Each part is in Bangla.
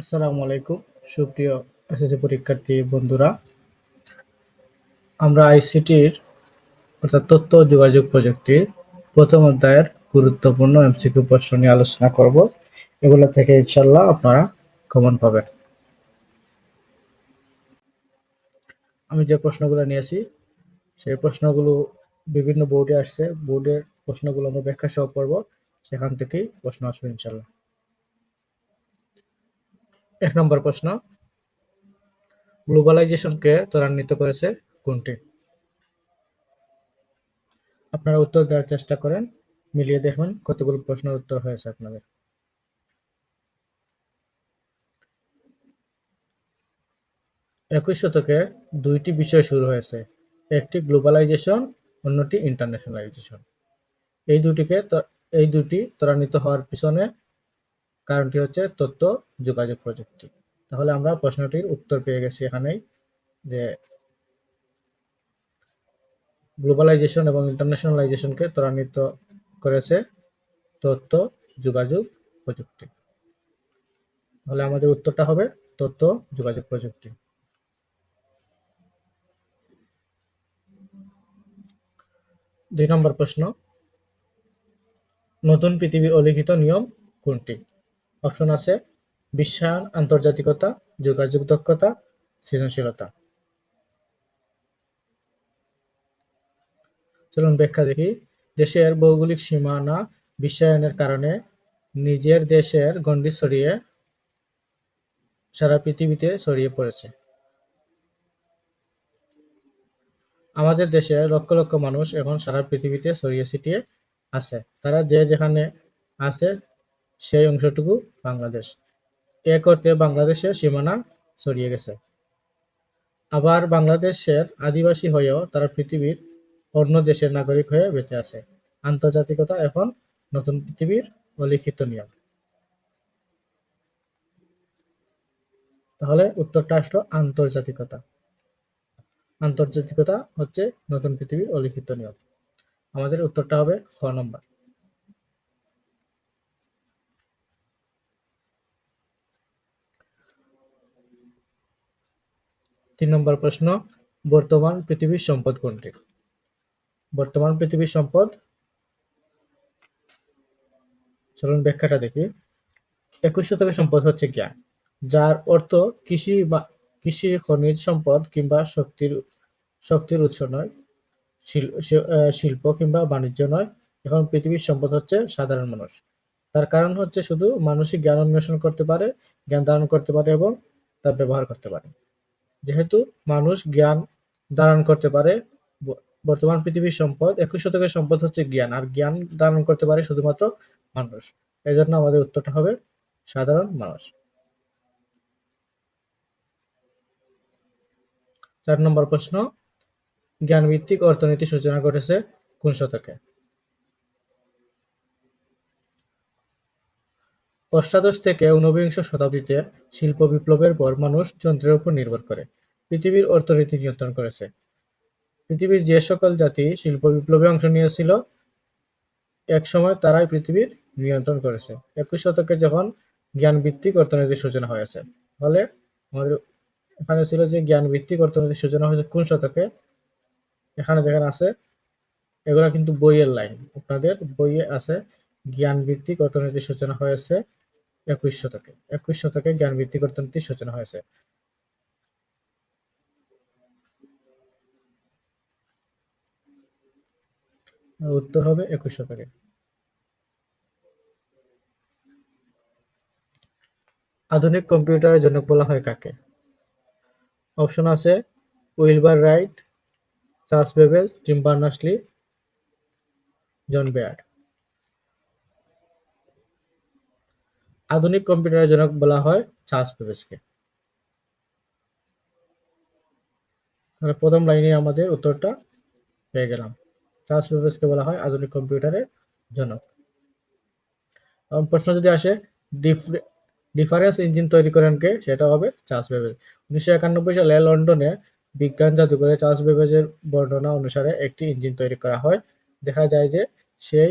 আসসালামু আলাইকুম। সুপ্রিয় এসএসসি পরীক্ষার্থী বন্ধুরা, আমরা আইসিটির অর্থাৎ তথ্য যোগাযোগ প্রযুক্তির প্রথম অধ্যায়ের গুরুত্বপূর্ণ এমসিকিউ প্রশ্ন নিয়ে আলোচনা করব। এগুলো থেকে ইনশাল্লাহ আপনারা কমন পাবেন। আমি যে প্রশ্নগুলো নিয়েছি, সেই প্রশ্নগুলো বিভিন্ন বোর্ডে আসছে। বোর্ডের প্রশ্নগুলো আমরা ব্যাখ্যা সহ পড়ব। সেখান থেকেই প্রশ্ন আসবে ইনশাল্লাহ এক নম্বর প্রশ্ন। গ্লোবালাইজেশনকে ত্বরান্বিত করেছে কোনটি? আপনারা উত্তর দেওয়ার চেষ্টা করেন, মিলিয়ে দেখুন কতগুলো প্রশ্নের উত্তর হয়েছে আপনাদের। একুশ শতকে দুইটি বিষয় শুরু হয়েছে, একটি গ্লোবালাইজেশন, অন্যটি ইন্টারন্যাশনালাইজেশন। এই দুটিকে এই দুটি ত্বরান্বিত হওয়ার পিছনে কারণটি হচ্ছে তথ্য যোগাযোগ প্রযুক্তি। তাহলে আমরা প্রশ্নটির উত্তর পেয়ে গেছি এখানেই যে গ্লোবালাইজেশন এবং ইন্টারন্যাশনালাইজেশনকে ত্বরান্বিত করেছে তথ্য যোগাযোগ প্রযুক্তি। তাহলে আমাদের উত্তরটা হবে তথ্য যোগাযোগ প্রযুক্তি। দুই নম্বর প্রশ্ন, নতুন পৃথিবীর অলিখিত নিয়ম কোনটি? অপশন আছে বিশ্বায়ন, আন্তর্জাতিকতা, যোগাযোগ দক্ষতা, সৃজনশীলতা। চলুন ব্যাখ্যা দেখি। দেশের ভৌগোলিক সীমানা বিশ্বায়নের কারণে নিজের দেশের গণ্ডি ছড়িয়ে সারা পৃথিবীতে ছড়িয়ে পড়েছে। আমাদের দেশে লক্ষ লক্ষ মানুষ এখন সারা পৃথিবীতে ছড়িয়ে ছিটিয়ে আছে। তারা যে যেখানে আছে সেই অংশটুকু বাংলাদেশ। এ করতে বাংলাদেশের সীমানা ছড়িয়ে গেছে। আবার বাংলাদেশের আদিবাসী হয়েও তারা পৃথিবীর অন্য দেশের নাগরিক হয়ে বেঁচে আছে। আন্তর্জাতিকতা এখন নতুন পৃথিবীর অলিখিত নিয়ম। তাহলে উত্তরটা আসলো আন্তর্জাতিকতা। আন্তর্জাতিকতা হচ্ছে নতুন পৃথিবীর অলিখিত নিয়ম। আমাদের উত্তরটা হবে খ নম্বর। তিন নম্বর প্রশ্ন, বর্তমান পৃথিবীর সম্পদ কোনটি? বর্তমান পৃথিবীর সম্পদ, চলুন ব্যাখ্যাটা দেখি। একুশ শতকের সম্পদ হচ্ছে জ্ঞান, যার অর্থ কৃষি বা কৃষি খনিজ সম্পদ কিংবা শক্তির শক্তির উৎস নয় শিল্প কিংবা বাণিজ্য নয়। এখন পৃথিবীর সম্পদ হচ্ছে সাধারণ মানুষ। তার কারণ হচ্ছে শুধু মানসিক জ্ঞান অন্বেষণ করতে পারে, জ্ঞান ধারণ করতে পারে এবং তার ব্যবহার করতে পারে। যেহেতু মানুষ জ্ঞান ধারণ করতে পারে বর্তমান পৃথিবীর সম্পদ, একুশ শতকের সম্পদ হচ্ছে জ্ঞান, আর জ্ঞান ধারণ করতে পারে শুধুমাত্র মানুষ। এই জন্য আমাদের উত্তরটা হবে সাধারণ মানুষ। চার নম্বর প্রশ্ন, জ্ঞানভিত্তিক অর্থনীতি সূচনা করেছে কোন শতকে? অষ্টাদশ থেকে ঊনবিংশ শতাব্দীতে শিল্প বিপ্লবের পর মানুষ যন্ত্রের উপর নির্ভর করে, পৃথিবীর অর্থনীতি নিয়ন্ত্রণ করেছে। পৃথিবীর যে সকল জাতি শিল্প বিপ্লবে অংশ নিয়েছিল এক সময় তারাই পৃথিবীর নিয়ন্ত্রণ করেছে। একুশ শতকে যখন জ্ঞান ভিত্তিক অর্থনীতির সূচনা হয়েছে, ফলে আমাদের এখানে ছিল যে জ্ঞান ভিত্তিক অর্থনীতির সূচনা হয়েছে কোন শতকে? এখানে দেখেন আছে, এগুলা কিন্তু বইয়ের লাইন। আপনাদের বইয়ে আছে জ্ঞান ভিত্তিক অর্থনীতির সূচনা হয়েছে একুশ শতকে একুশ শতকে জ্ঞান ভিত্তিক অর্থনীতির সূচনা হয়েছে। উত্তর হবে একুশ শতকে। আধুনিক কম্পিউটারের জনক বলা হয় কাকে? অপশন আছে Wilbur Wright, Charles Babbage Tim Berners Lee, John Baird. আধুনিক কম্পিউটারের জনক বলা হয় চার্লস বেবেজকে। প্রথম লাইনে আমাদের উত্তরটা পেয়ে গেলাম। চার্লস বেবেজকে বলা হয় আধুনিক কম্পিউটারের জনক। এবং প্রশ্ন যদি আসে ডিফারেন্স ইঞ্জিন তৈরি করেন কে? সেটা হবে চার্লস বেবেজ। উনিশশো একানব্বই সালে লন্ডনে বিজ্ঞান জাদুঘরে চার্লস বেবেজের বর্ণনা অনুসারে একটি ইঞ্জিন তৈরি করা হয়। দেখা যায় যে সেই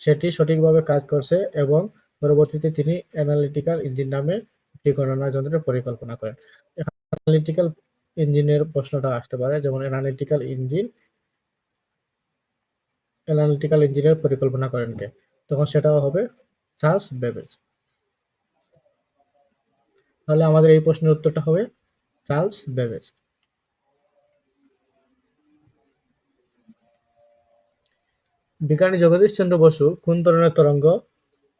সেটি সঠিকভাবে কাজ করছে এবং পরবর্তীতে তিনি অ্যানালিটিক্যাল ইঞ্জিন নামে একটি গণনা যন্ত্রের পরিকল্পনা করেন। অ্যানালিটিক্যাল ইঞ্জিনের প্রশ্নটা আসতে পারে, যেমন অ্যানালিটিক্যাল ইঞ্জিন অ্যানালিটিক্যাল ইঞ্জিনের পরিকল্পনা করেন কে? তখন সেটাও হবে চার্লস বেবেজ। তাহলে আমাদের এই প্রশ্নের উত্তরটা হবে চার্লস বেবেজ। বিজ্ঞানী জগদীশ চন্দ্র বসু কোন ধরনের তরঙ্গ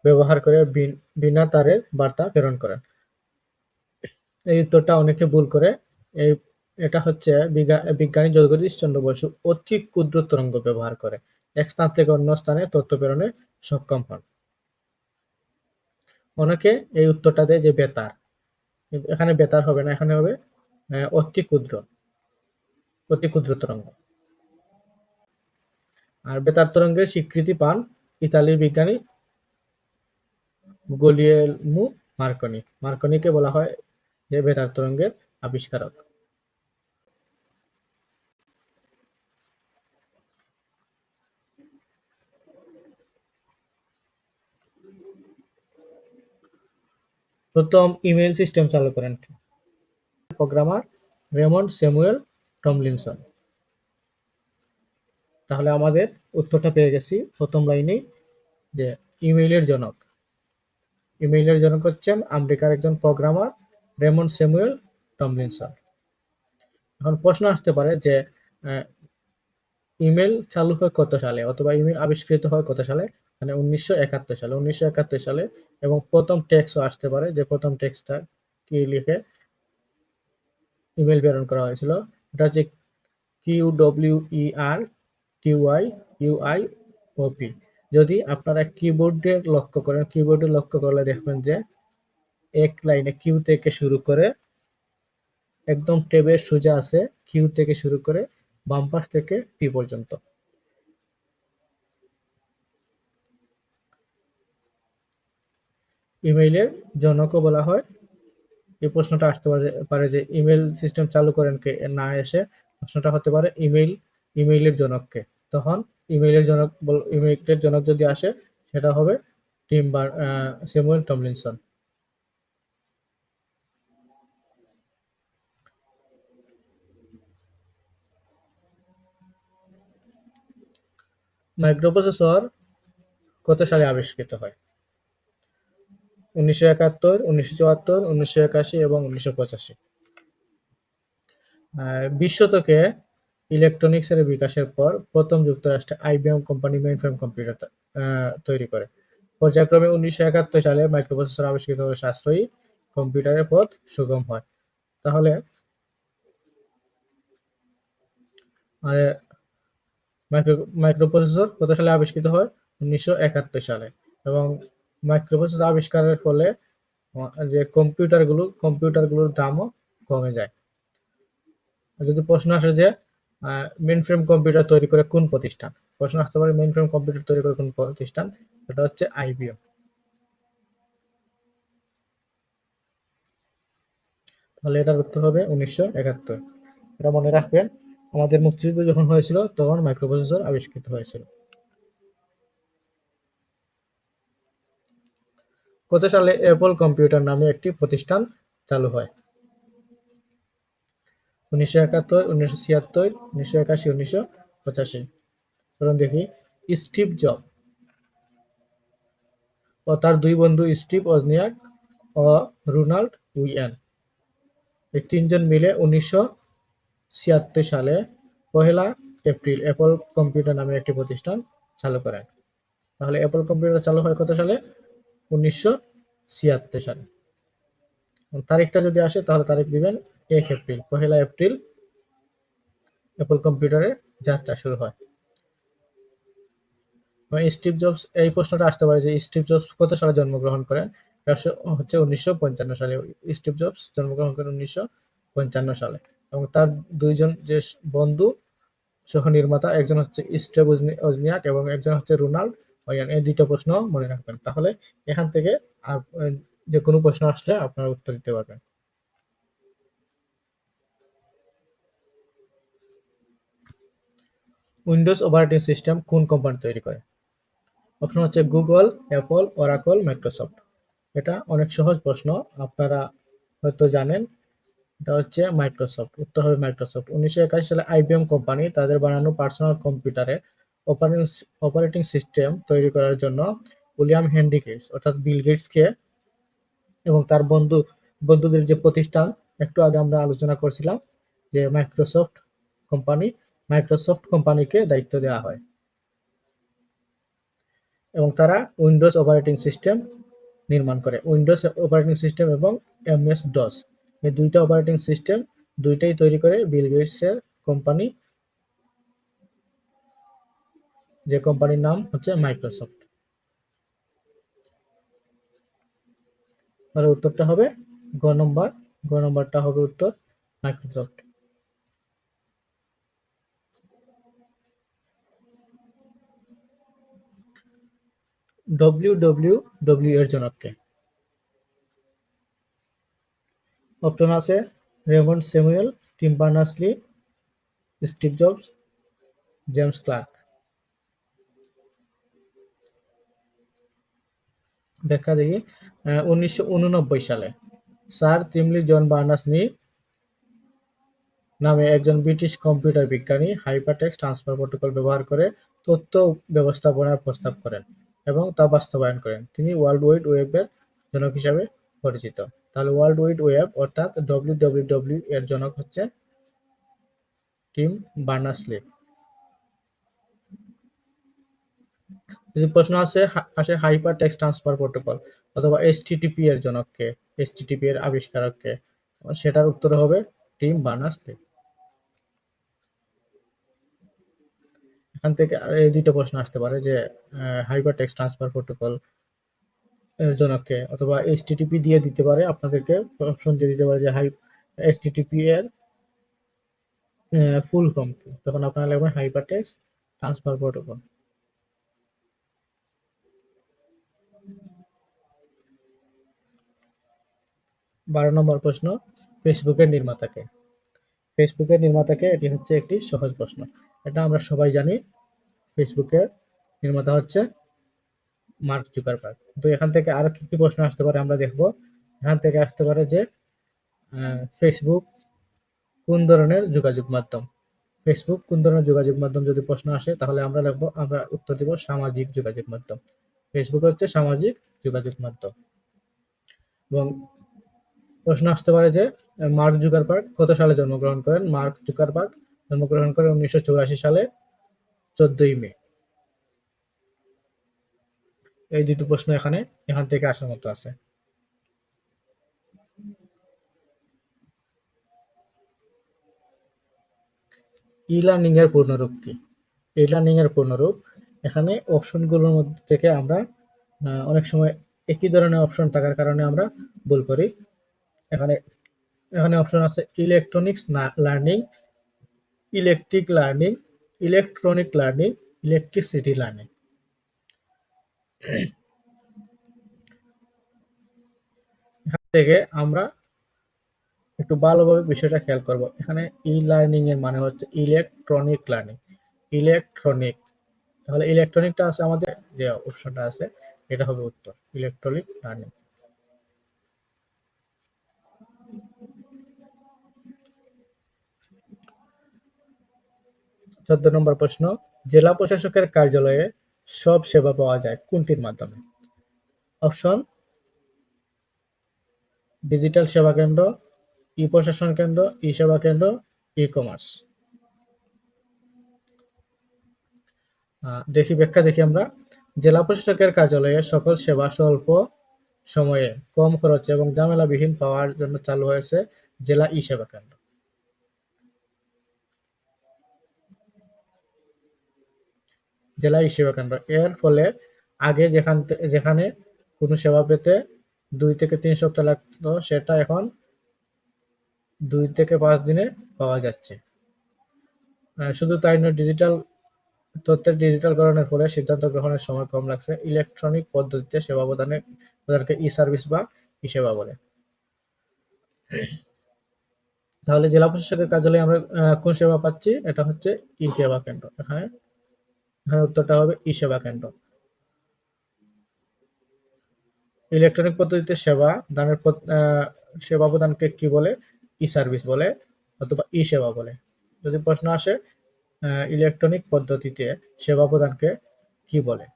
ব্যবহার করে বিনা তারের বার্তা প্রেরণ করেন। এই উত্তরটা অনেকে ভুল করে। এই, এটা হচ্ছে বিজ্ঞানী জগদীশচন্দ্র বসু অতি ক্ষুদ্র তরঙ্গ ব্যবহার করে। এক স্থান থেকে অন্য স্থানে তথ্য প্রেরণে সক্ষম হন। অনেকে এই উত্তরটা দেয় যে বেতার। এখানে বেতার হবে না, এখানে হবে অতি ক্ষুদ্র। অতি ক্ষুদ্র তরঙ্গ। আর বেতার তরঙ্গের স্বীকৃতি পান ইতালির বিজ্ঞানী গলিয়েলমু মার্কনি। মার্কনিকে বলা হয় যে বেতার তরঙ্গের আবিষ্কারক। প্রথম ইমেল সিস্টেম চালু করেন প্রোগ্রামার রেমন্ড স্যামুয়েল টমলিনসন। তাহলে আমাদের উত্তরটা পেয়ে গেছি প্রথম লাইনেই, যে ইমেইলের জনক। ইমেইলের জনক হচ্ছেন আমেরিকার একজন প্রোগ্রামার রেমন্ড স্যামুয়েল টমলিনসন এখন প্রশ্ন আসতে পারে যে ইমেল চালু হয় কত সালে অথবা ইমেল আবিষ্কৃত হয় কত সালে? মানে উনিশশো একাত্তর সালে, উনিশশো একাত্তর সালে এবং প্রথম টেক্সটও আসতে পারে যে প্রথম টেক্সটটা কি লিখে ইমেল প্রেরণ করা হয়েছিল। এটা হচ্ছে Q W E R T Y U I O P যদি আপনারা কিবোর্ডে লক্ষ্য করেন কিবোর্ডে লক্ষ্য করলে দেখবেন যে এক লাইনে কিউ থেকে শুরু করে একদম টেবের সোজা আছে কিউ থেকে শুরু করে বাম পাশ থেকে পি পর্যন্ত। ইমেইলের জনকও বলা হয়। এই প্রশ্নটা আসতে পারে যে ইমেল সিস্টেম চালু করেন কে? না এসে প্রশ্নটা হতে পারে ইমেইল ইমেইলের জনককে। তখন ইমেইলের জনক ইমেইলের জনক যদি আসে, সেটা হবে টিম বার স্যামুয়েল টমলিনসন। মাইক্রোপ্রসেসর কত সালে আবিষ্কৃত হয়? উনিশশো একাত্তর, উনিশশো চুয়াত্তর, উনিশশো একাশি এবং উনিশশো পঁচাশি। বিশ শতকে ইলেকট্রনিক্সের বিকাশের পর প্রথম যুক্তরাষ্ট্রে আইবিএম কোম্পানি মেইনফ্রেম কম্পিউটার তৈরি করে। পর্যায়ক্রমে উনিশশো একাত্তর সালে মাইক্রোপ্রসেসর আবিষ্কৃত হয়ে সাশ্রয়ী কম্পিউটারের পথ সুগম হয়। তাহলে মাইক্রোপ্রসেসর কত সালে আবিষ্কৃত হয়? উনিশশো একাত্তর সালে। এবং মাইক্রোপ্রসেসর আবিষ্কারের ফলে যে কম্পিউটারগুলো, কম্পিউটারগুলোর দামও কমে যায়। যদি প্রশ্ন আসে যে মেন ফ্রেম কম্পিউটার তৈরি করে কোন প্রতিষ্ঠান? প্রশ্ন আসতে পারে মেন ফ্রেম কম্পিউটার তৈরি করে কোন প্রতিষ্ঠান? সেটা হচ্ছে আইবিএম তাহলে এটার উত্তর হবে উনিশশো একাত্তর। এটা মনে রাখবেন, আমাদের মুক্তিযুদ্ধ যখন হয়েছিল, তখন মাইক্রোপ্রসেসর আবিষ্কৃত হয়েছিল। কত সালে অ্যাপল কম্পিউটার নামে একটি প্রতিষ্ঠান চালু হয়? উনিশশো একাত্তর, উনিশশো ছিয়াত্তর, উনিশশো একাশি, উনিশশো পঁচাশি। চলুন দেখি, স্টিভ জব ও তার দুই বন্ধু স্টিভ অজনিয়াক ও রোনাল্ড উইয়ান। এই তিনজন মিলে উনিশশো ছিয়াত্তর সালে পহেলা এপ্রিল অ্যাপল কম্পিউটার নামে একটি প্রতিষ্ঠান চালু করেন। তাহলে অ্যাপল কম্পিউটার চালু হয় কত সালে? উনিশশো ছিয়াত্তর সালে। তারিখটা যদি আসে, তাহলে তারিখ দিবেন এক এপ্রিল, পহেলা এপ্রিল অ্যাপল কম্পিউটারের যাত্রা শুরু হয়। স্টিভ জবস, এই প্রশ্নটা আসতে পারে যে স্টিভ জবস কত সালে জন্মগ্রহণ করেন? হচ্ছে উনিশশো পঞ্চান্ন সালে। স্টিভ জবস জন্মগ্রহণ করেন উনিশশো পঞ্চান্ন সালে। এবং তার দুইজন যে বন্ধু, সহ নির্মাতা, একজন হচ্ছে স্টেভ অজনিয়াক এবং একজন হচ্ছে রোনাল্ড ওয়ান এই দুইটা প্রশ্ন মনে রাখবেন। তাহলে এখান থেকে যে কোনো প্রশ্ন আসলে আপনারা উত্তর দিতে পারবেন। উইন্ডোজ অপারেটিং সিস্টেম কোন কোম্পানি তৈরি করে? অপশন হচ্ছে গুগল, অ্যাপল, ওরাকল, মাইক্রোসফট। এটা অনেক সহজ প্রশ্ন, আপনারা হয়তো জানেন। এটা হচ্ছে মাইক্রোসফট, উত্তর হবে মাইক্রোসফট। উনিশশো একাশি সালে আইবিএম কোম্পানি তাদের বানানো পার্সোনাল কম্পিউটারে অপারেটিং অপারেটিং সিস্টেম তৈরি করার জন্য উইলিয়াম হেনরি গেটস অর্থাৎ বিল গেটসকে এবং তার বন্ধু, বন্ধুদের যে প্রতিষ্ঠান একটু আগে আমরা আলোচনা করছিলাম যে মাইক্রোসফট কোম্পানি মাইক্রোসফট কোম্পানিকে দায়িত্ব দেওয়া হয়। এবং তারা উইন্ডোজ অপারেটিং সিস্টেম নির্মাণ করে। উইন্ডোজ অপারেটিং সিস্টেম এবং এমএস ডস এই দুইটা অপারেটিং সিস্টেম দুইটাই তৈরি করে বিল গেটসের কোম্পানি যে কোম্পানির নাম হচ্ছে মাইক্রোসফট তাহলে উত্তরটা হবে গ নম্বর। গ নম্বরটা হবে উত্তর মাইক্রোসফট। ডব্লিউ ডব্লিউ ডব্লিউ এর জনককে অপশন আছে Raymond Samuel Tim Steve Jobs James Clark ব্যাখ্যা দেখি। উনিশশো উননব্বই সালে স্যার তিমলি জন বার্নার্স-লি নামে একজন ব্রিটিশ কম্পিউটার বিজ্ঞানী হাইপারটেক্স ট্রান্সফার প্রোটোকল ব্যবহার করে তথ্য ব্যবস্থাপনার প্রস্তাব করেন এবং তা বাস্তবায়ন করেন। তিনি ওয়ার্ল্ড ওয়াইড ওয়েবের জনক হিসাবে পরিচিত। তাহলে ওয়ার্ল্ড ওয়াইড ওয়েব অর্থাৎ ডব্লিউ ডব্লিউ ডব্লিউ এর জনক হচ্ছে টিম বার্নার্স-লি। যদি প্রশ্ন আসে আসে হাইপার টেক্সট ট্রান্সফার প্রোটোকল অথবা এইচটিটিপি এর জনককে এইচটিটিপি এর আবিষ্কারককে সেটার উত্তর হবে টিম বার্নার্স-লি এখান থেকে এই দুটো প্রশ্ন আসতে পারে যে হাইপার টেক্সট ট্রান্সফার প্রোটোকল এর জনককে অথবা এইচটিটিপি দিয়ে দিতে পারে, আপনাদেরকে অপশন দিয়ে দিতে পারে যে হাই এইচটিটিপি এর ফুল ফর্ম তখন আপনারা লিখবেন হাইপার টেক্সট ট্রান্সফার প্রোটোকল বারো নম্বর প্রশ্ন, ফেসবুকের নির্মাতাকে। ফেসবুকের নির্মাতাকে এটি হচ্ছে একটি সহজ প্রশ্ন। এটা আমরা সবাই জানি, ফেসবুকের নির্মাতা হচ্ছে মার্ক জুকারবার্গ। তো এখান থেকে আর কি কি প্রশ্ন আসতে পারে আমরা দেখব। এখান থেকে আসতে পারে যে ফেসবুক কোন ধরনের যোগাযোগ মাধ্যম? ফেসবুক কোন ধরনের যোগাযোগ মাধ্যম যদি প্রশ্ন আসে, তাহলে আমরা লিখব, আমরা উত্তর দিব সামাজিক যোগাযোগ মাধ্যম। ফেসবুক হচ্ছে সামাজিক যোগাযোগ মাধ্যম। এবং প্রশ্ন আসতে পারে যে, মার্ক জুকারবার্গ কত সালে জন্মগ্রহণ করেন? মার্ক জুকারবার্গ জন্মগ্রহণ করেন উনিশশো চৌরাশি সালে, চোদ্দই মে। এই দুটো প্রশ্ন এখানে, এখান থেকে আসার মতো আছে। ই লার্নিং এর পূর্ণরূপ কি? ই লার্নিং এর পূর্ণরূপ, এখানে অপশনগুলোর মধ্যে থেকে আমরা অনেক সময় একই ধরনের অপশন থাকার কারণে আমরা ভুল করি। এখানে এখানে অপশন আছে electronics learning electric learning electronic learning electricity learning এখান থেকে আমরা একটু ভালোভাবে বিষয়টা খেয়াল করব। এখানে ই লার্নিং এর মানে হচ্ছে ইলেকট্রনিক লার্নিং ইলেকট্রনিক তাহলে ইলেকট্রনিকটা আছে আমাদের যে অপশনটা আছে, এটা হবে উত্তর। ইলেকট্রনিক লার্নিং চোদ্দ নম্বর প্রশ্ন, জেলা প্রশাসকের কার্যালয়ে সব সেবা পাওয়া যায় কোনটির মাধ্যমে? অপশন, ডিজিটাল সেবা কেন্দ্র ই প্রশাসন কেন্দ্র ই সেবা কেন্দ্র ই কমার্স দেখি ব্যাখ্যা দেখি আমরা। জেলা প্রশাসকের কার্যালয়ে সকল সেবা স্বল্প সময়ে, কম খরচে এবং ঝামেলাবিহীন পাওয়ার জন্য চালু হয়েছে জেলা ই সেবা কেন্দ্র। জেলা সেবা কেন্দ্র। এর ফলে আগে যেখান যেখানে কোনো সেবা পেতে দুই থেকে তিন সপ্তাহ লাগতো, সেটা এখন দুই থেকে পাঁচ দিনে পাওয়া যাচ্ছে। শুধু তাই নয় ডিজিটাল তথ্যের ডিজিটালকরণের ফলে সিদ্ধান্ত গ্রহণের সময় কম লাগছে। ইলেকট্রনিক পদ্ধতিতে সেবা প্রদানের প্রদানকে ই সার্ভিস বা ই সেবা বলে। তাহলে জেলা প্রশাসকের কার্যালয়ে আমরা কোন সেবা পাচ্ছি? এটা হচ্ছে ই সেবা কেন্দ্র। এখানে এখানে উত্তরটা হবে ই সেবা কেন্দ্র। ইলেকট্রনিক পদ্ধতিতে সেবা দানের সেবা প্রদানকে কি বলে? ই সার্ভিস বলে অথবা ই সেবা বলে। যদি প্রশ্ন আসে ইলেকট্রনিক পদ্ধতিতে সেবা প্রদানকে কি বলে?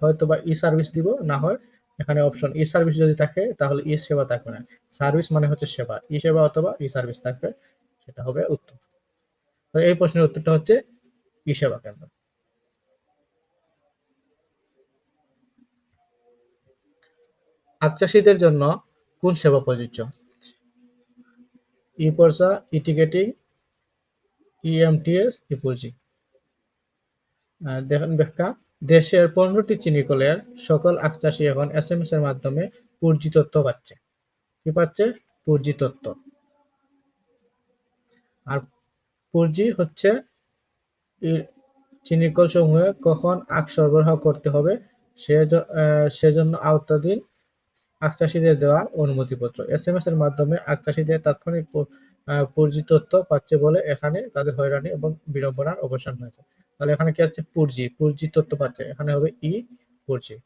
হয়তো বা ই সার্ভিস দিব, না হয় এখানে অপশন ই সার্ভিস যদি থাকে, তাহলে ই সেবা থাকবে না। সার্ভিস মানে হচ্ছে সেবা ই সেবা অথবা ই সার্ভিস থাকবে, সেটা হবে উত্তর। এই প্রশ্নের উত্তরটা হচ্ছে ই সেবা কেন্দ্র আখ জন্য কোন সেবা প্রযোজ্য? ই পর্সা ই টিকেটিং ইএমটিএস ইপুলজি দেখেন ব্যাখ্যা। দেশের পনেরোটি চিনি কলের সকল আখ এখন এস এম এস এর মাধ্যমে পুরজি তথ্য পাচ্ছে। কি পাচ্ছে? পুরজি তথ্য। আর পুরজি হচ্ছে ই- চিনিকল সমূহে কখন আখ সরবরাহ করতে হবে সে- সেজন্য আওতাধীন আখ চাষিদের দেওয়া অনুমতিপত্র। এস এম এস এর মাধ্যমে আখ চাষিদের তাৎক্ষণিক পুঁজি তথ্য পাচ্ছে বলে এখানে তাদের হয়রানি এবং বিড়ম্বনার অবসান হয়েছে। তাহলে এখানে কি হচ্ছে পুরজি পুরজি তথ্য পাচ্ছে। এখানে হবে ই পুরজি